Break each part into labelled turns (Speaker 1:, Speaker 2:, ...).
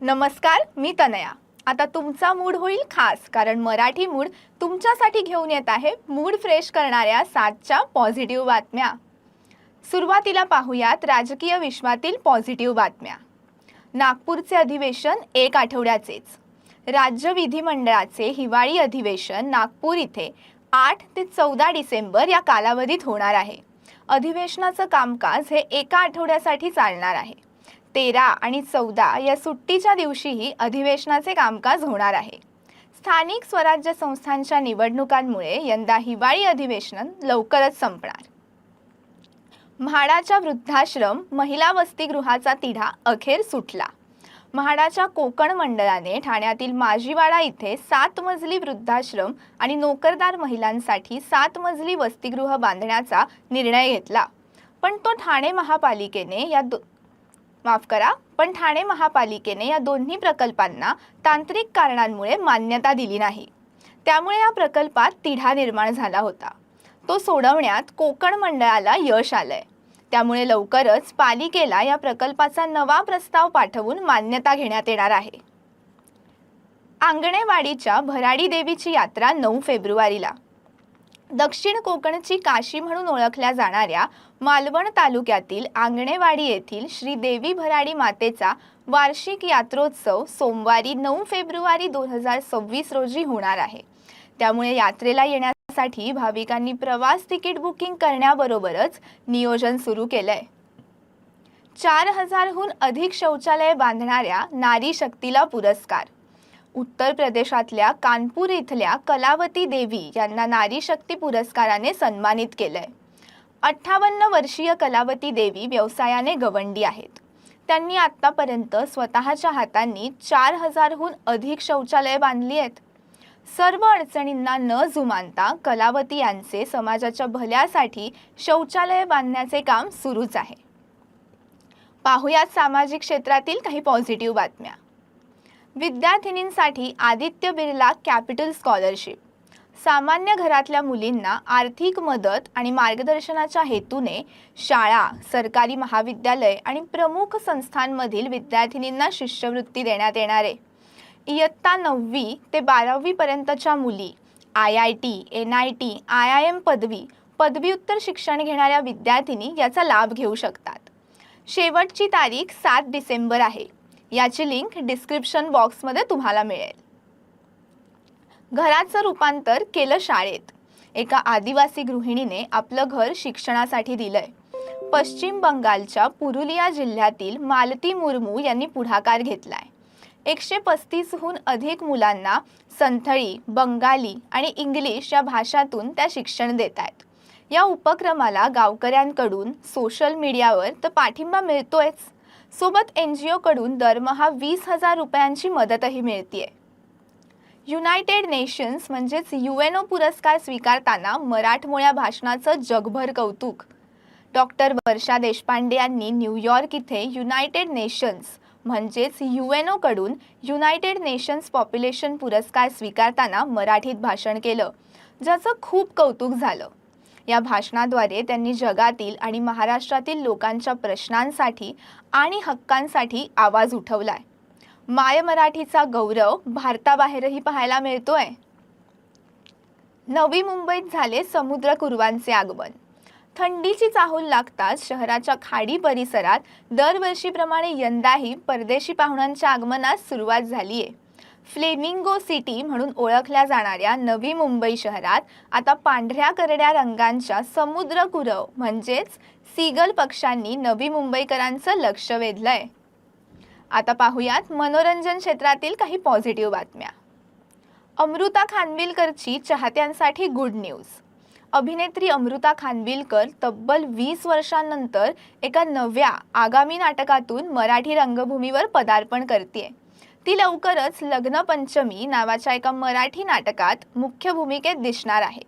Speaker 1: नमस्कार मी तनया. आता तुमचा मूड होईल खास कारण मराठी मूड तुमच्यासाठी घेऊन येत आहे मूड फ्रेश करणाऱ्या सातच्या पॉझिटिव्ह बातम्या. सुरुवातीला पाहूयात राजकीय विश्वातील पॉझिटिव्ह बातम्या. नागपूरचे अधिवेशन एक आठवड्याचेच. राज्य विधिमंडळाचे हिवाळी अधिवेशन नागपूर इथे आठ ते चौदा डिसेंबर या कालावधीत होणार आहे. अधिवेशनाचं कामकाज हे एका आठवड्यासाठी चालणार आहे. तेरा आणि चौदा या सुट्टीच्या दिवशीही अधिवेशनाचे कामकाज होणार आहे. स्थानिक स्वराज्य संस्थांच्या निवडणुकांमुळे यंदा हिवाळी अधिवेशन लवकरच संपणार. म्हाडाच्या वृद्धाश्रम महिला वसतिगृहाचा तिढा अखेर सुटला. म्हाडाच्या कोकण मंडळाने ठाण्यातील माजीवाडा इथे सात मजली वृद्धाश्रम आणि नोकरदार महिलांसाठी सात मजली वसतिगृह बांधण्याचा निर्णय घेतला. पण तो ठाणे महापालिकेने या दो माफ करा पण ठाणे महापालिकेने या दोन्ही प्रकल्पांना तांत्रिक कारणांमुळे मान्यता दिली नाही. त्यामुळे या प्रकल्पात तिढा निर्माण झाला होता. तो सोडवण्यात कोकण मंडळाला यश आलंय. त्यामुळे लवकरच पालिकेला या प्रकल्पाचा नवा प्रस्ताव पाठवून मान्यता घेण्यात येणार आहे. आंगणेवाडीच्या भराडी देवीची यात्रा नऊ फेब्रुवारीला. दक्षिण कोकणची काशी म्हणून ओळखल्या जाणाऱ्या मालवण तालुक्यातील आंगणेवाडी येथील श्री देवी भराडी मातेचा वार्षिक यात्रोत्सव सोमवारी नऊ फेब्रुवारी दोन हजार सव्वीस रोजी होणार आहे. त्यामुळे यात्रेला येण्यासाठी भाविकांनी प्रवास तिकीट बुकिंग करण्याबरोबरच नियोजन सुरू केलंय. चार हजारहून अधिक शौचालय बांधणाऱ्या नारी शक्तीला पुरस्कार. उत्तर प्रदेशातल्या कानपूर इथल्या कलावती देवी यांना नारी शक्ती पुरस्काराने सन्मानित केलंय. अठ्ठावन्न वर्षीय कलावती देवी व्यवसायाने गवंडी आहेत. त्यांनी आत्तापर्यंत स्वतःच्या हातांनी चार हजारहून अधिक शौचालये बांधली आहेत. सर्व अडचणींना न जुमानता कलावती यांचे समाजाच्या भल्यासाठी शौचालय बांधण्याचे काम सुरूच आहे. पाहुयात सामाजिक क्षेत्रातील काही पॉझिटिव्ह बातम्या. विद्यार्थिनींसाठी आदित्य बिर्ला कॅपिटल स्कॉलरशिप सामान्य घरातल्या मुलींना आर्थिक मदत आणि मार्गदर्शनाच्या हेतूने शाळा सरकारी महाविद्यालय आणि प्रमुख संस्थांमधील विद्यार्थिनींना शिष्यवृत्ती देण्यात येणार आहे. इयत्ता नववी ते बारावीपर्यंतच्या मुली I I T N I T I I M पदवी पदव्युत्तर शिक्षण घेणाऱ्या विद्यार्थिनी याचा लाभ घेऊ शकतात. शेवटची तारीख सात डिसेंबर आहे. याची लिंक डिस्क्रिप्शन बॉक्समध्ये तुम्हाला मिळेल. घराचं रूपांतर केलं शाळेत. एका आदिवासी गृहिणीने आपलं घर शिक्षणासाठी दिलंय. पश्चिम बंगालच्या पुरुलिया जिल्ह्यातील मालती मुर्मू यांनी पुढाकार घेतलाय. एकशे पस्तीसहून अधिक मुलांना संथळी बंगाली आणि इंग्लिश या भाषातून त्या शिक्षण देत आहेत. या उपक्रमाला गावकऱ्यांकडून सोशल मीडियावर तर पाठिंबा मिळतोयच. सोबत एन जी ओकडून दरमहा वीस हजार रुपयांची मदतही मिळतीये. युनायटेड नेशन्स म्हणजेच यू एन ओ पुरस्कार स्वीकारताना मराठमोळ्या भाषणाचं जगभर कौतुक. डॉक्टर वर्षा देशपांडे यांनी न्यूयॉर्क इथे युनायटेड नेशन्स म्हणजेच यू एन ओकडून युनायटेड नेशन्स पॉप्युलेशन पुरस्कार स्वीकारताना मराठीत भाषण केलं ज्याचं खूप कौतुक झालं. या भाषणाद्वारे त्यांनी जगातील आणि महाराष्ट्रातील लोकांच्या प्रश्नांसाठी आणि हक्कांसाठी आवाज उठवलाय. माय मराठीचा गौरव भारताबाहेरही पाहायला मिळतोय. नवी मुंबईत झाले समुद्र कुर्वांचे आगमन. थंडीची चाहूल लागताच शहराच्या खाडी परिसरात दरवर्षीप्रमाणे यंदाही परदेशी पाहुण्यांच्या आगमनास सुरुवात झाली आहे फ्लेमिंगो सिटी म्हणून ओळखल्या जाणाऱ्या नवी मुंबई शहरात आता पांढऱ्या करड्या रंगांच्या समुद्र कुरव म्हणजेच सीगल पक्षांनी नवी मुंबईकरांचं लक्ष वेधलंय. आता पाहूयात मनोरंजन क्षेत्रातील काही पॉझिटिव्ह बातम्या. अमृता खानविलकरची चाहत्यांसाठी गुड न्यूज. अभिनेत्री अमृता खानविलकर तब्बल वीस वर्षांनंतर एका नव्या आगामी नाटकातून मराठी रंगभूमीवर पदार्पण करते ती लवकरच लग्नपंचमी नावाच्या एका मराठी नाटकात मुख्य भूमिकेत दिसणार आहे.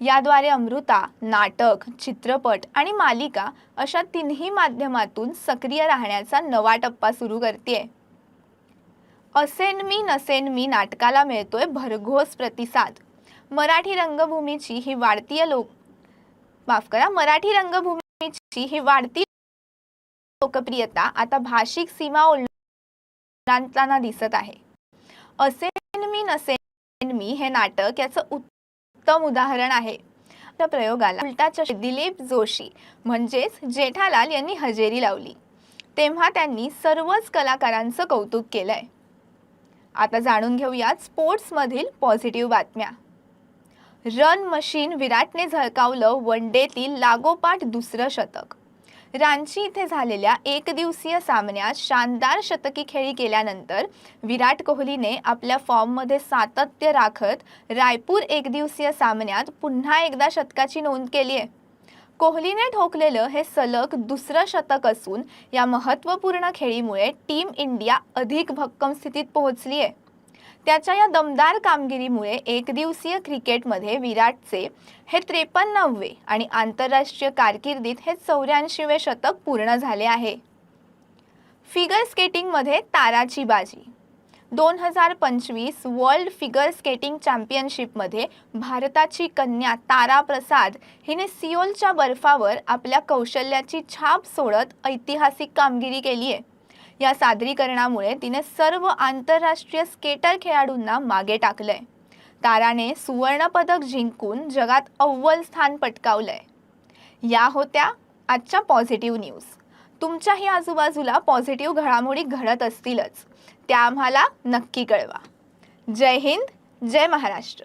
Speaker 1: याद्वारे अमृता नाटक चित्रपट आणि मालिका अशा तिन्ही माध्यमातून सक्रिय राहण्याचा नवा टप्पा सुरू करते असेन मी नसेन मी नाटकाला मिळतोय भरघोस प्रतिसाद. मराठी रंगभूमीची ही वाढती लोक माफ करा मराठी रंगभूमीची ही वाढती लोकप्रियता आता भाषिक सीमा ओलांडताना दिसत आहे. असेन मी नसेन मी हे नाटक याचं उत्तम उदाहरण आहे. त्या प्रयोगाला उलटा चष दिलीप जोशी म्हणजेच जेठालाल यांनी हजेरी लावली. तेव्हा त्यांनी सर्वच कलाकारांचं कौतुक केलंय. आता जाणून घेऊयात स्पोर्ट्समधील पॉझिटिव्ह बातम्या. रन मशीन विराटने झळकावलं वन डेतील लागोपाठ दुसरं शतक. रांची इथे झालेल्या एकदिवसीय सामन्यात शानदार शतकी खेळी केल्यानंतर विराट कोहलीने आपल्या फॉर्ममध्ये सातत्य राखत रायपूर एकदिवसीय सामन्यात पुन्हा एकदा शतकाची नोंद केली आहे कोहलीने ठोकलेलं हे सलग दुसरं शतक असून या महत्त्वपूर्ण खेळीमुळे टीम इंडिया अधिक भक्कम स्थितीत पोहोचली आहे त्याच्या या दमदार कामगिरीमुळे एकदिवसीय क्रिकेटमध्ये विराटचे हे त्रेपन्नावे आणि आंतरराष्ट्रीय कारकिर्दीत हे चौऱ्याऐंशीवे शतक पूर्ण झाले आहे. फिगर स्केटिंगमध्ये ताराची बाजी. दोन हजार पंचवीस वर्ल्ड फिगर स्केटिंग चॅम्पियनशिपमध्ये भारताची कन्या तारा प्रसाद हिने सिओलच्या बर्फावर आपल्या कौशल्याची छाप सोडत ऐतिहासिक कामगिरी केली आहे या सादरीकरणामुळे तिने सर्व आंतरराष्ट्रीय स्केटर खेळाडूंना मागे टाकलंय. ताराने सुवर्णपदक जिंकून जगात अव्वल स्थान पटकावलंय. या होत्या आजच्या पॉझिटिव्ह न्यूज. तुमच्याही आजूबाजूला पॉझिटिव्ह घडामोडी घडत असतीलच. त्या आम्हाला नक्की कळवा. जय हिंद जय महाराष्ट्र.